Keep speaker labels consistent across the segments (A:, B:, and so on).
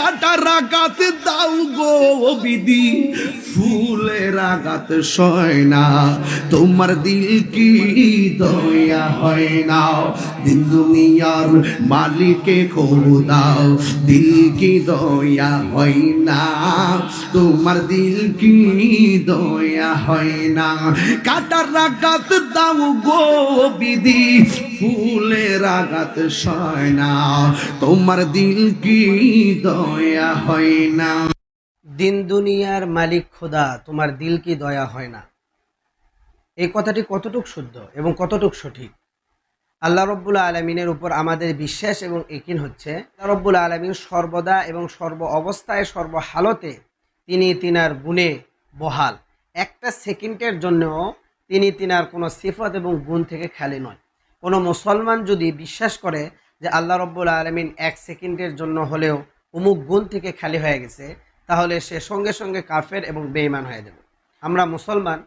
A: কাটার আঘাত দাও গো বিধি ফুলের আঘাত সয় না, তোমার দিল কি দয়া হয় না। দিন দুনিয়ার মালিকে দাও, দিল কি দয়া হয় না। তোমার দিল কি দয়া হয় না। কাটার আঘাত দাও গো বিধি ফুলের আঘাত সয় না। তোমার দিল কি দয়া
B: দিন দুনিয়ার মালিক খোদা, তোমার দিল কি দয়া হয় না? এই কথাটি কতটুক শুদ্ধ এবং কতটুক সঠিক? আল্লাহ রব্বুল আলমিনের উপর আমাদের বিশ্বাস এবং একিন হচ্ছে। আল্লাহ রব্বুল আলমিন সর্বদা এবং সর্ব অবস্থায় সর্বহালতে তিনি তিনার গুণে বহাল। একটা সেকেন্ডের জন্য তিনি তিনার কোনো সিফত এবং গুণ থেকে খালি নয়। কোনো মুসলমান যদি বিশ্বাস করে যে আল্লাহ রব্বুল আলমিন এক সেকেন্ডের জন্য হলেও অমুক গুণ থেকে খালি হয়ে গেছে, তাহলে সে সঙ্গে সঙ্গে কাফের এবং বেঈমান হয়ে যাবে। আমরা মুসলমান,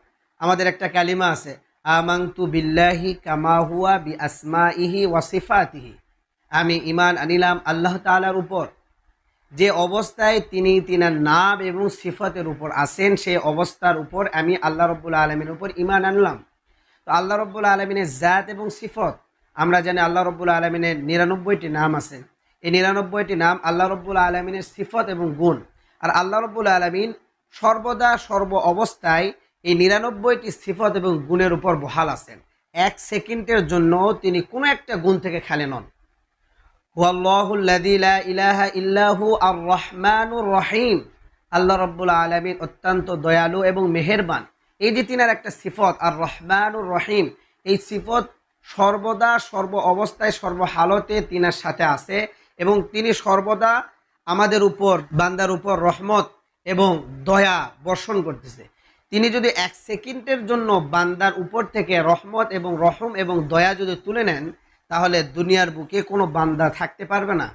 B: আমাদের একটা কালিমা আছে আমাংতু বিল্লাহি কামাহুয়া বি আসমা ইহি ওয়াসিফাতিহি আমি ইমান আনিলাম আল্লাহ তালার উপর। যে অবস্থায় তিনি তিনার নাম এবং সিফতের উপর আছেন, সেই অবস্থার উপর আমি আল্লাহ রব্বুল আলমীর উপর ইমান আনলাম। তো আল্লাহ রব্বুল আলমিনের জাত এবং সিফত, আমরা জানি আল্লাহ রব্বুল আলমিনের নিরানব্বইটি নাম আছে। এই নিরানব্বইটি নাম আল্লাহ রব্বুল আলমিনের সিফত এবং গুণ। আর আল্লাহ রব্বুল আলমিন সর্বদা সর্ব অবস্থায় এই নিরানব্বইটি সিফত এবং গুণের উপর বহাল আছেন। এক সেকেন্ডের জন্য তিনি কোনো একটা গুণ থেকে খালি নন। রহিম। আল্লাহ রব্বুল আলমিন অত্যন্ত দয়ালু এবং মেহেরবান। এই যে তিনার একটা সিফত আর রহমানুর রহিম, এই সিফত সর্বদা সর্ব অবস্থায় সর্বহালতে তিনার সাথে আছে। এবং তিনি সর্বদা আমাদের উপর, বান্দার উপর রহমত এবং দয়া বর্ষণ করতেছে। তিনি যদি এক সেকেন্ডের জন্য বান্দার উপর থেকে রহমত এবং রহম এবং দয়া যদি তুলে নেন, তাহলে দুনিয়ার বুকে কোনো বান্দা থাকতে পারবে না।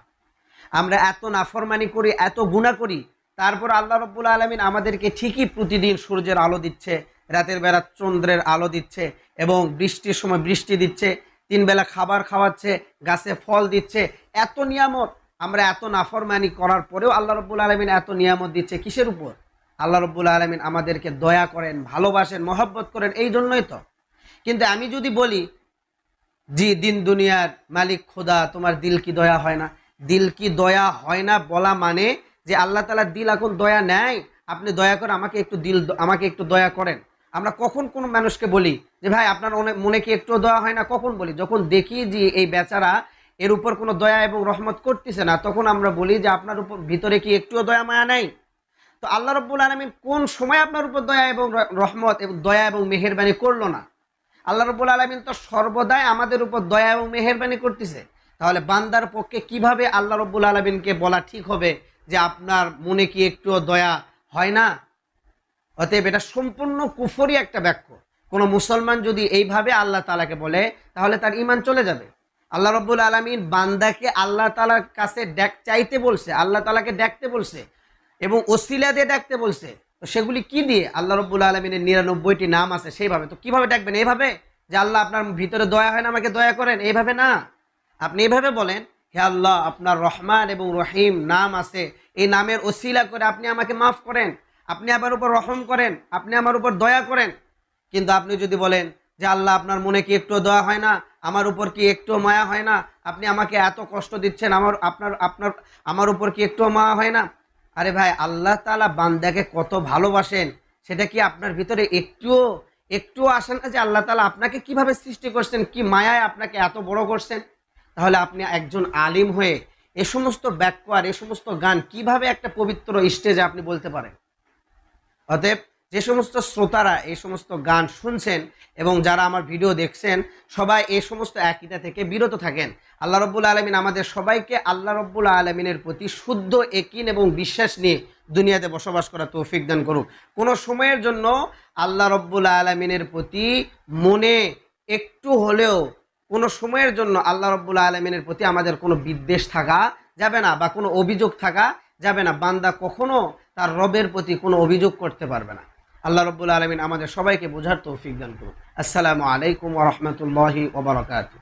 B: আমরা এত নাফরমানি করি, এত গুণা করি, তারপর আল্লাহ রব্বুল আলমিন আমাদেরকে ঠিকই প্রতিদিন সূর্যের আলো দিচ্ছে, রাতের বেলা চন্দ্রের আলো দিচ্ছে এবং বৃষ্টির সময় বৃষ্টি দিচ্ছে। তিন বেলা খাবার খাওয়াচ্ছে, গাছে ফল দিচ্ছে, এত নিয়ামত। আমরা এত নাফরমানি করার পরেও আল্লাহ রব্বুল আলমিন এত নিয়ামত দিচ্ছে কিসের উপর? আল্লাহ রব্বুল আলমিন আমাদেরকে দয়া করেন, ভালোবাসেন, মহব্বত করেন, এই জন্যই তো। কিন্তু আমি যদি বলি, জি, দিন দুনিয়ার মালিক খোদা, তোমার দিল কি দয়া হয় না? দিল কি দয়া হয় না বলা মানে যে আল্লাহ তালার দিল এখন দয়া নেয়? আপনি দয়া করে আমাকে একটু দিল, আমাকে একটু দয়া করেন। আমরা কখন কোন মানুষকে বলি যে, ভাই, আপনার মনে- কি একটু দয়া হয় না? কখন বলি? যখন দেখি যে, এই বেচারা এর উপর কোনো দয়া এবং রহমত করতেছে না, তখন আমরা বলি যে, আপনার উপর, ভিতরে কি একটুও দয়া মায়া নাই? তো আল্লাহ রব্বুল আলমিন কোন সময় আপনার উপর দয়া এবং রহমত এবং দয়া এবং মেহেরবানি করল না? আল্লাহ রব্বুল আলমিন তো সর্বদাই আমাদের উপর দয়া এবং মেহেরবানি করতেছে। তাহলে বান্দার পক্ষে কীভাবে আল্লাহ রব্বুল আলমিনকে বলা ঠিক হবে যে, আপনার মনে কি একটুও দয়া হয় না? অতএব এটা সম্পূর্ণ কুফরি একটা বাক্য কোনো মুসলমান যদি এইভাবে আল্লাহ তালাকে বলে, তাহলে তার ইমান চলে যাবে। আল্লাহ রব্বুল আলমিন বান্দাকে আল্লাহ তালার কাছে ডেক চাইতে বলছে, আল্লাহ তালাকে ডাকতে বলছে এবং ওসিলা দিয়ে ডাকতে বলছে। তো সেগুলি কি দিয়ে? আল্লাহ রব্বুল আলমিনের নিরানব্বইটি নাম আছে সেইভাবে। তো কীভাবে ডাকবেন? এইভাবে? যে আল্লাহ আপনার ভিতরে দয়া হয় না, আমাকে দয়া করেন? এইভাবে না। আপনি এইভাবে বলেন, হে আল্লাহ, আপনার রহমান এবং রহিম নাম আছে। এই নামের ওসিলা করে আপনি আমাকে মাফ করেন। আপনি আমার উপর রহম করেন, আপনি আমার উপর দয়া করেন। কিন্তু আপনি যদি বলেন যে আল্লাহ আপনার মনে কি একটু দয়া হয় না, আমার উপর কি একটু মায়া হয় না, আপনি আমাকে এত কষ্ট দিচ্ছেন, আমার আপনার আপনার, আমার উপর কি একটু মায়া হয় না? আরে ভাই, আল্লাহ তালা বান্দাকে কত ভালোবাসেন, সেটা কি আপনার ভিতরে একটুও একটুও আসে না যে আল্লাহ তালা আপনাকে কীভাবে সৃষ্টি করছেন, কি মায়ায় আপনাকে এত বড় করছেন? তাহলে আপনি একজন আলিম হয়ে এ সমস্ত বাক্য আর এ সমস্ত গান কীভাবে একটা পবিত্র স্টেজে আপনি বলতে পারেন? অতএব যে সমস্ত শ্রোতারা এই সমস্ত গান শুনছেন এবং যারা আমার ভিডিও দেখছেন, সবাই এই সমস্ত একইটা থেকে বিরত থাকেন। আল্লাহ রব্বুল আলমিন আমাদের সবাইকে আল্লাহ রব্বুল আলমিনের প্রতি শুদ্ধ, একিন এবং বিশ্বাস নিয়ে দুনিয়াতে বসবাস করা তৌফিক দান করুক। কোনো সময়ের জন্য আল্লাহ রব্বুল আলমিনের প্রতি মনে একটু হলেও কোনো সময়ের জন্য আল্লাহ রব্বুল আলমিনের প্রতি আমাদের কোনো বিদ্বেষ থাকা যাবে না বা কোনো অভিযোগ থাকা যাবে না। বান্দা কখনো তার রবের প্রতি কোনো অভিযোগ করতে পারবে না। আল্লাহ রব্বুল আলমিন আমাদের সবাইকে বোঝার তৌফিক দান করুন আসসালামু আলাইকুম রহমতুল্লাহি ওবরাকাতু